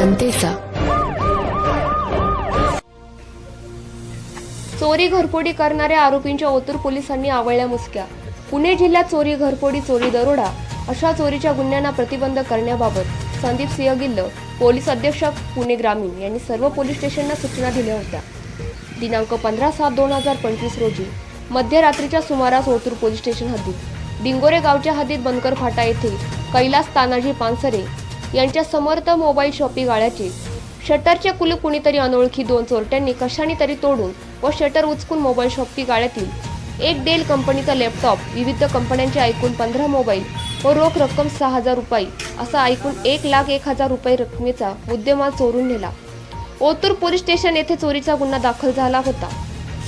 जनतेचा. चोरी घरफोडी करणाऱ्या आरोपींच्या ओतूर पोलिसांनी आवळल्या मुसक्या. पुणे जिल्ह्यात चोरी घरफोडी चोरी दरोडा अशा चोरीच्या गुन्ह्यांना प्रतिबंध करण्याबाबत संदीप सिंह गिल्ल पोलीस अधीक्षक पुणे ग्रामीण यांनी सर्व पोलीस स्टेशनना सूचना दिल्या होत्या. दिनांक पंधरा सात दोन हजार पंचवीस रोजी मध्यरात्रीच्या सुमारास ओतूर पोलीस स्टेशन हद्दीत डिंगोरे गावच्या हद्दीत बनकर फाटा येथे कैलास तानाजी पानसरे यांच्या समर्थ मोबाईल शॉपी गाळ्याचे. शटरचे कुलूप कुणीतरी अनोळखी दोन चोरट्यांनी कशाने तरी तोडून व शटर उचकून मोबाईल शॉपी गाळ्यातील एक डेल कंपनीचा लॅपटॉप विविध कंपन्यांचे ऐकून पंधरा मोबाईल व रोख रक्कम सहा हजार रुपये असा ऐकून एक लाख एक हजार रुपये रकमेचा मुद्देमाल चोरून नेला. ओतूर पोलीस स्टेशन येथे चोरीचा गुन्हा दाखल झाला होता.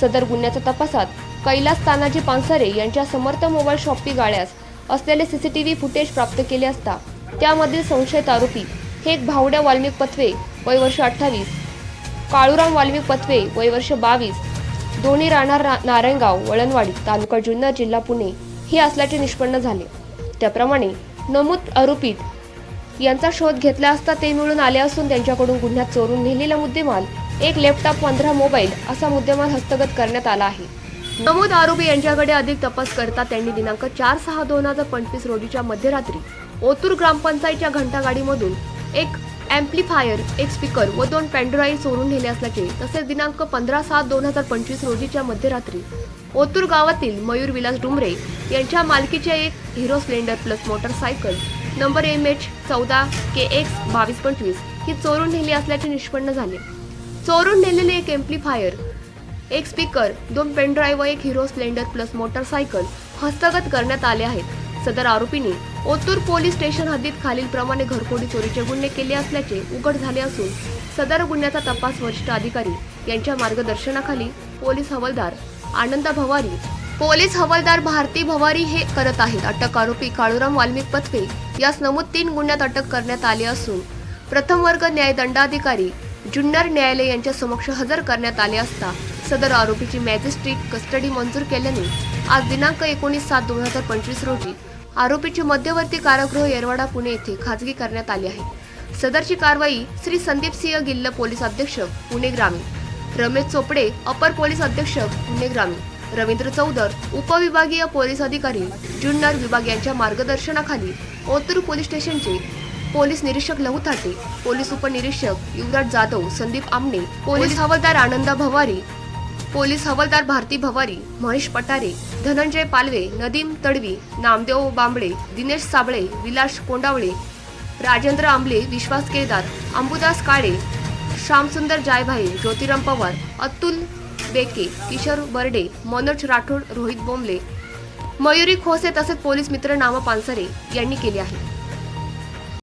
सदर गुन्ह्याच्या तपासात कैलास तानाजी पानसरे यांच्या समर्थ मोबाईल शॉपी गाळ्यास असलेले सीसीटीव्ही फुटेज प्राप्त केले असता त्यामधील संशयित आरोपी हे एक भावड्या वाल्मिक पथवे वय वर्ष अठ्ठावीस काळूराम वाल्मिक पथवे वय वर्ष बावीस दोन्ही राहणार ना- नारायणगाव वळणवाडी तालुका जुन्नर जिल्हा पुणे हे असल्याचे निष्पन्न झाले. त्याप्रमाणे नमूद आरोपीत यांचा शोध घेतला असता ते मिळून आले असून त्यांच्याकडून गुन्ह्यात चोरून नेलेला मुद्देमाल एक लॅपटॉप पंधरा मोबाईल असा मुद्देमाल हस्तगत करण्यात आला आहे. नमूद आरोपी यांच्याकडे अधिक तपास करता त्यांनी दिनांक चार सहा दोन हजार पंचवीस रोजीच्या मध्यरात्री ओतूर ग्रामपंचायतच्या घंटागाडीमधून एक ॲम्प्लिफायर एक स्पीकर व दोन पेनड्राईव्ह चोरून नेले असल्याचे तसेच दिनांक पंधरा सात दोन हजार पंचवीस रोजीच्या मध्यरात्री ओतूर गावातील मयूर विलास डुमरे यांच्या मालकीचे एक Hero Splendor plus motorcycle number M H चौदा के एक्स बावीस पंचवीस ही चोरून नेली असल्याचे निष्पन्न झाले. चोरून नेलेले एक एम्प्लिफायर एक स्पीकर दोन पेनड्राईव्ह व एक हिरो स्प्लेंडर प्लस मोटरसायकल हस्तगत करण्यात आले आहेत. सदर आरोपींनी ओतूर पोलीस स्टेशन हद्दीत खालीलप्रमाणे घरफोडी चोरीचे गुन्हे केले असल्याचे उघड झाले असून सदर गुन्ह्याचा तपास वरिष्ठ अधिकारी यांच्या मार्गदर्शनाखाली पोलीस हवालदार आनंदा भवारी पोलीस हवालदार भारती भवारी हे करत आहेत. अटक आरोपी काळूराम वाल्मिक पथवे यास नमूद तीन गुन्ह्यात अटक करण्यात आली असून प्रथम वर्ग न्यायदंडाधिकारी जुन्नर न्यायालय यांच्या समक्ष हजर करण्यात आले असता सदर आरोपीची मॅजिस्ट्रेट कस्टडी मंजूर केल्याने आज दिनांक एकोणीस सात दोन हजार पंचवीस रोजी आरोपीची मध्यवर्ती कारागृह येरवाडा पुणे येथे खाजगी करण्यात आली आहे. सदरची कारवाई श्री संदीप सिंह गिल्ल पोलीस अधीक्षक पुणे ग्रामीण. रमेश चोपडे अपर पोलीस अधीक्षक पुणे ग्रामीण. रवींद्र चौदर उपविभागीय पोलीस अधिकारी जुन्नर विभाग यांच्या मार्गदर्शनाखाली ओतूर पोलीस स्टेशनचे पोलीस निरीक्षक लहू थाटे पोलीस उपनिरीक्षक युवराज जाधव संदीप आमने पोलीस हवालदार आनंदा भवारी पोलीस हवालदार भारती भवारी महेश पटारे धनंजय पालवे नदीम तडवी नामदेव बांबळे दिनेश साबळे विलास कोंडावळे राजेंद्र आंबले विश्वास केदार अंबुदास काळे श्यामसुंदर जायभाई ज्योतिराम पवार अतुल बेके किशोर बर्डे मनोज राठोड रोहित बोंबले मयुरी खोसे तसेच पोलीस मित्र नामा पानसरे यांनी केले आहे.